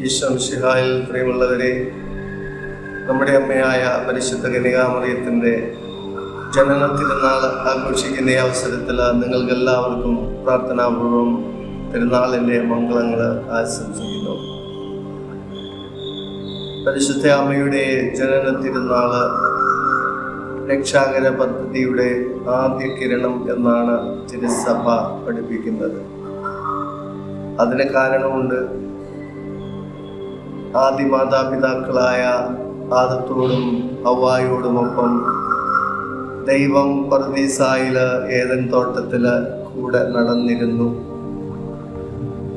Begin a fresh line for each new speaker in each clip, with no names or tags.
ഈശ്വംഷിഹായിൽ പ്രിയമുള്ളവരെ നമ്മുടെ അമ്മയായ പരിശുദ്ധ കനികാമറിയത്തിന്റെ ജനന ആഘോഷിക്കുന്ന ഈ അവസരത്തിൽ നിങ്ങൾക്കെല്ലാവർക്കും പ്രാർത്ഥനാപൂർവം തിരുനാളിന്റെ മംഗളങ്ങൾ ആശംസിക്കുന്നു പരിശുദ്ധ അമ്മയുടെ ജനന തിരുനാൾ രക്ഷാകര പദ്ധതിയുടെ ആദ്യ കിരണം എന്നാണ് തിരുസഭ പഠിപ്പിക്കുന്നത്. അതിന് കാരണമുണ്ട് ആദ്യ മാതാപിതാക്കളായ ആദത്തോടും ഹവായോടുമൊപ്പം ദൈവം പർദീസായിൽ ഏതൻ തോട്ടത്തിൽ കൂടെ നടന്നിരുന്നു.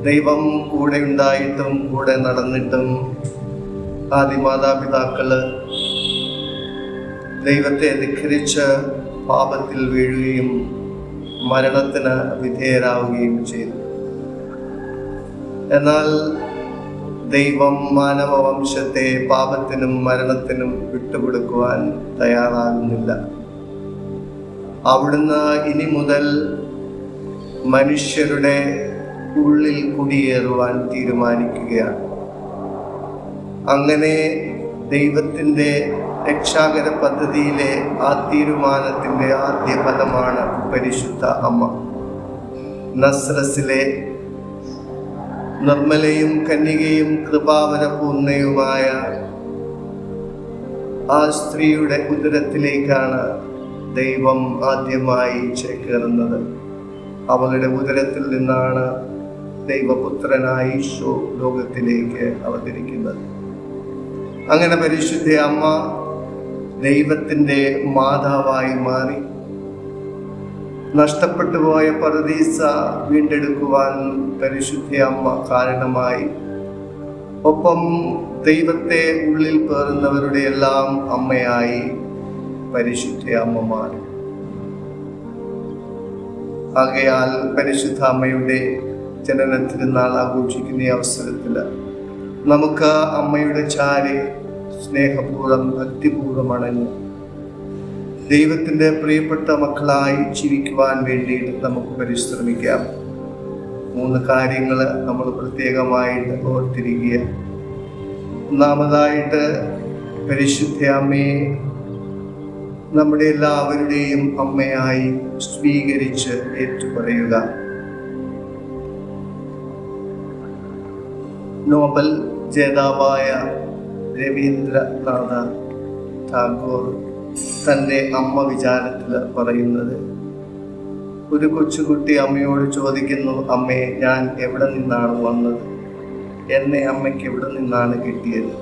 ദൈവം കൂടെ ഉണ്ടായിട്ടും കൂടെ നടന്നിട്ടും ആദ്യ മാതാപിതാക്കൾ ദൈവത്തെ ധിഖരിച്ച് പാപത്തിൽ വീഴുകയും മരണത്തിന് വിധേയരാവുകയും ചെയ്തു. എന്നാൽ ദൈവം മാനവവംശത്തെ പാപത്തിനും മരണത്തിനും വിട്ടുകൊടുക്കുവാൻ തയ്യാറാകുന്നില്ല. അവിടുന്ന് ഇനി മുതൽ മനുഷ്യരുടെ ഉള്ളിൽ കുടിയേറുവാൻ തീരുമാനിക്കുകയാണ്. അങ്ങനെ ദൈവത്തിന്റെ രക്ഷാകര പദ്ധതിയിലെ ആ തീരുമാനത്തിന്റെ ആദ്യ ഫലമാണ് പരിശുദ്ധ അമ്മ. നസ്രസിലെ നിർമ്മലയും കന്യകയും കൃപാവരപൂർണയുമായ ആ സ്ത്രീയുടെ ഉദരത്തിലേക്കാണ് ദൈവം ആദ്യമായി ചേക്കേറുന്നത്. അവളുടെ ഉദരത്തിൽ നിന്നാണ് ദൈവപുത്രനായ ഈശോ ലോകത്തിലേക്ക് അവതരിക്കുന്നത്. അങ്ങനെ പരിശുദ്ധ അമ്മ ദൈവത്തിന്റെ മാതാവായി മാറി. നഷ്ടപ്പെട്ടു പോയ പരദീസ വീണ്ടെടുക്കുവാൻ പരിശുദ്ധ അമ്മ കാരണമായി. ഒപ്പം ദൈവത്തെ ഉള്ളിൽ പേറുന്നവരുടെ എല്ലാം അമ്മയായി പരിശുദ്ധ അമ്മ മാറി. ആകയാൽ പരിശുദ്ധ അമ്മയുടെ ജനന തിരുനാൾ ആഘോഷിക്കുന്ന അവസരത്തിൽ നമുക്ക് അമ്മയുടെ ചാരി സ്നേഹപൂർവം ഭക്തിപൂർവം അണഞ്ഞ് ദൈവത്തിന്റെ പ്രിയപ്പെട്ട മക്കളായി ജീവിക്കുവാൻ വേണ്ടിയിട്ട് നമുക്ക് പരിശ്രമിക്കാം. മൂന്ന് കാര്യങ്ങൾ നമ്മൾ പ്രത്യേകമായിട്ട് ഓർത്തിരിക്കുക. ഒന്നാമതായിട്ട് പരിശുദ്ധ അമ്മയെ നമ്മുടെ എല്ലാവരുടെയും അമ്മയായി സ്വീകരിച്ച് ഏറ്റുപറയുക. നോബൽ ജേതാവായ രവീന്ദ്രനാഥ ടാഗോർ തന്റെ അമ്മ വിചാരത്തിൽ പറയുന്നത് ഒരു കൊച്ചുകുട്ടി അമ്മയോട് ചോദിക്കുന്നു അമ്മയെ ഞാൻ എവിടെ നിന്നാണ് വന്നത്? എന്നെ അമ്മയ്ക്ക് എവിടെ നിന്നാണ് കിട്ടിയത്?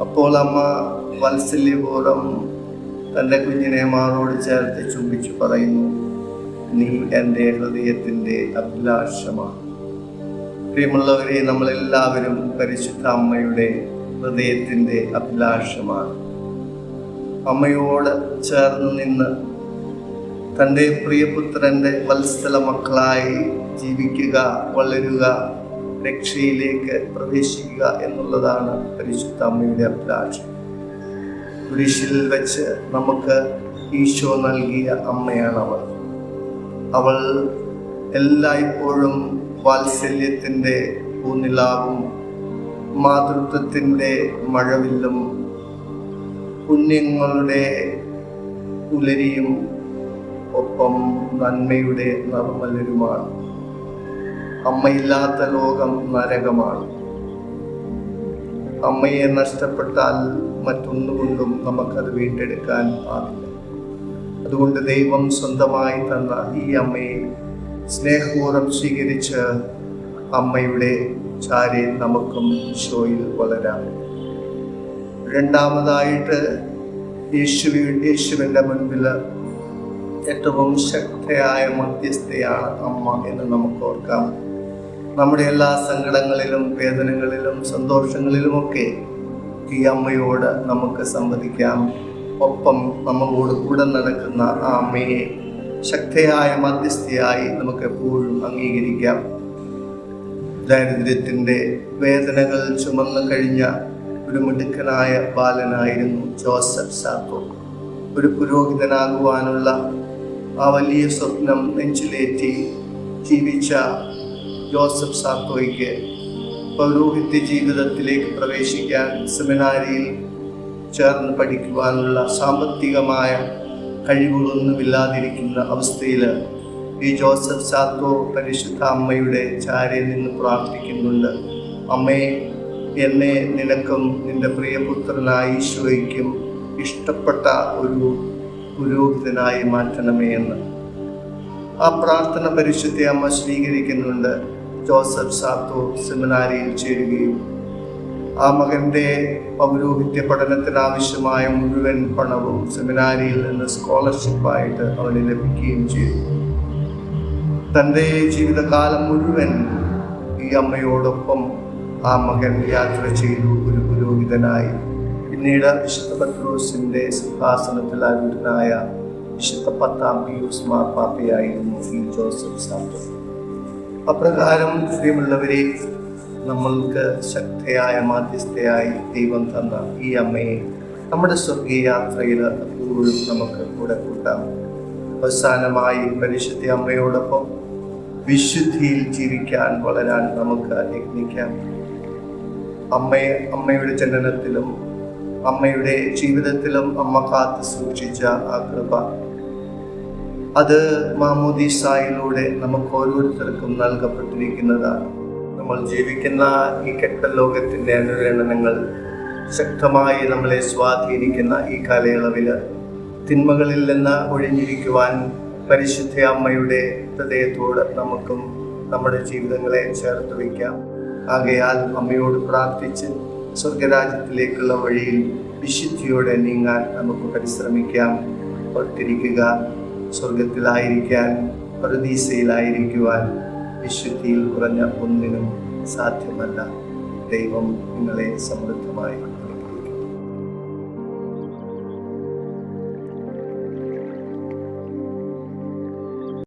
അപ്പോൾ അമ്മ വാത്സല്യപൂർവം തന്റെ കുഞ്ഞിനെ മാറോട് ചേർത്ത് ചുംബിച്ചു പറയുന്നു നീ എന്റെ ഹൃദയത്തിന്റെ അഭിലാഷമാണ്. പ്രിയമുള്ളവരെ നമ്മളെല്ലാവരും പരിശുദ്ധ അമ്മയുടെ ഹൃദയത്തിന്റെ അഭിലാഷമാണ്. അമ്മയോട് ചേർന്ന് നിന്ന് തന്റെ പ്രിയപുത്രന്റെ വത്സല മക്കളായി ജീവിക്കുക വളരുക രക്ഷയിലേക്ക് പ്രവേശിക്കുക എന്നുള്ളതാണ് പരിശുദ്ധ അമ്മയുടെ അഭിലാഷം. കുരിശിൽ വെച്ച് നമുക്ക് ഈശോ നൽകിയ അമ്മയാണ് അവൾ അവൾ എല്ലായ്പ്പോഴും വാത്സല്യത്തിന്റെ പൂനിലാവും മാതൃത്വത്തിന്റെ മഴവില്ലും പുണ്യങ്ങളുടെ പുലരിയും ഒപ്പം നന്മയുടെ നർമ്മലരുമാണ്. അമ്മയില്ലാത്ത ലോകം നരകമാണ്. അമ്മയെ നഷ്ടപ്പെട്ടാൽ മറ്റൊന്നുകൊണ്ടും നമുക്കത് വീണ്ടെടുക്കാൻ പാടില്ല. അതുകൊണ്ട് ദൈവം സ്വന്തമായി തന്ന ഈ അമ്മയെ സ്നേഹപൂർവം സ്വീകരിച്ച് അമ്മയുടെ ചാരി നമുക്കും ഷോയിൽ വളരാം. രണ്ടാമതായിട്ട് യേശു യേശുവിന്റെ മുൻപിൽ ഏറ്റവും ശക്തയായ മധ്യസ്ഥയാണ് അമ്മ എന്ന് നമുക്ക് ഓർക്കാം. നമ്മുടെ എല്ലാ സങ്കടങ്ങളിലും വേദനകളിലും സന്തോഷങ്ങളിലുമൊക്കെ ഈ അമ്മയോട് നമുക്ക് സംവദിക്കാം. ഒപ്പം നമ്മളോട് കൂടെ നടക്കുന്ന ആ അമ്മയെ ശക്തയായ മധ്യസ്ഥയായി നമുക്ക് എപ്പോഴും അംഗീകരിക്കാം. ദാരിദ്ര്യത്തിന്റെ വേദനകൾ ചുമന്നു കഴിഞ്ഞ ഒരു മിടുക്കനായ ബാലനായിരുന്നു ജോസഫ് സാക്കോ. ഒരു പുരോഹിതനാകുവാനുള്ള ആ വലിയ സ്വപ്നം നെഞ്ചിലേറ്റി ജീവിച്ച ജോസഫ് സാക്കോയ്ക്ക് പൗരോഹിത്യ ജീവിതത്തിലേക്ക് പ്രവേശിക്കാൻ സെമിനാരിയിൽ ചേർന്ന് പഠിക്കുവാനുള്ള സാമ്പത്തികമായ കഴിവുകളൊന്നുമില്ലാതിരിക്കുന്ന അവസ്ഥയിൽ ഈ ജോസഫ് സാത്തോ പരിശുദ്ധ അമ്മയുടെ ചാരയിൽ നിന്ന് പ്രാർത്ഥിക്കുന്നുണ്ട്. അമ്മേ എന്നെ നിനക്കും നിന്റെ പ്രിയപുത്രനായ ഈശോയ്ക്കും ഇഷ്ടപ്പെട്ട ഒരു പുരോഹിതനായി മാറ്റണമേ എന്ന്. ആ പ്രാർത്ഥന പരിശുദ്ധി അമ്മ സ്വീകരിക്കുന്നുണ്ട്. ജോസഫ് സാത്തോ സെമിനാരിയിൽ ചേരുകയും ആ മകന്റെ പൗരോഹിത്യ പഠനത്തിനാവശ്യമായ മുഴുവൻ പണവും സെമിനാരിയിൽ നിന്ന് സ്കോളർഷിപ്പായിട്ട് അവന് ലഭിക്കുകയും ചെയ്തു. തന്റെ ജീവിതകാലം മുഴുവൻ ഈ അമ്മയോടൊപ്പം ആ മകൻ യാത്ര ചെയ്തു ഒരു പുരോഹിതനായി. പിന്നീട് വിശുദ്ധ പത്രോസിന്റെ സിംഹാസനത്തിൽ അരുടനായ വിശുദ്ധ പത്താം പിയൂസ് മാർപ്പാപ്പയായിരുന്നു ഈ ജോസഫ് സാറ്റോ. അപ്രകാരം പ്രിയമുള്ളവരെ നമ്മൾക്ക് ശക്തയായ മാധ്യസ്ഥയായി ദൈവം തന്ന ഈ അമ്മയെ നമ്മുടെ സ്വർഗീയ യാത്രയിൽ എപ്പോഴും നമുക്ക് കൂടെ കൂട്ടാം. അവസാനമായി പരിശുദ്ധ അമ്മയോടൊപ്പം വിശുദ്ധിയിൽ ജീവിക്കാൻ വളരാൻ നമുക്ക് യത്നിക്കാം അമ്മയെ അമ്മയുടെ ജനനത്തിലും അമ്മയുടെ ജീവിതത്തിലും അമ്മ കാത്തു സൂക്ഷിച്ച ആ കൃപ. അത് മാമോദീസായിലൂടെ നമുക്ക് ഓരോരുത്തർക്കും നൽകപ്പെട്ടിരിക്കുന്നതാണ്. നമ്മൾ ജീവിക്കുന്ന ഈ കെട്ട ലോകത്തിന്റെ അനുരണനങ്ങൾ ശക്തമായി നമ്മളെ സ്വാധീനിക്കുന്ന ഈ കാലയളവിൽ തിന്മകളിൽ നിന്ന് ഒഴിഞ്ഞിരിക്കുവാൻ പരിശുദ്ധ അമ്മയുടെ ഹൃദയത്തോട് നമുക്കും നമ്മുടെ ജീവിതങ്ങളെ ചേർത്ത് വയ്ക്കാം. ആകയാൽ അമ്മയോട് പ്രാർത്ഥിച്ച് സ്വർഗരാജ്യത്തിലേക്കുള്ള വഴിയിൽ വിശുദ്ധിയോടെ നീങ്ങാൻ നമുക്ക് പരിശ്രമിക്കാം. ഒത്തിരിക്കുക സ്വർഗത്തിലായിരിക്കാൻ പ്രതീസയിലായിരിക്കുവാൻ വിശുദ്ധിയിൽ കുറഞ്ഞ ഒന്നിനും സാധ്യമല്ല. ദൈവം നിങ്ങളെ സമൃദ്ധമായി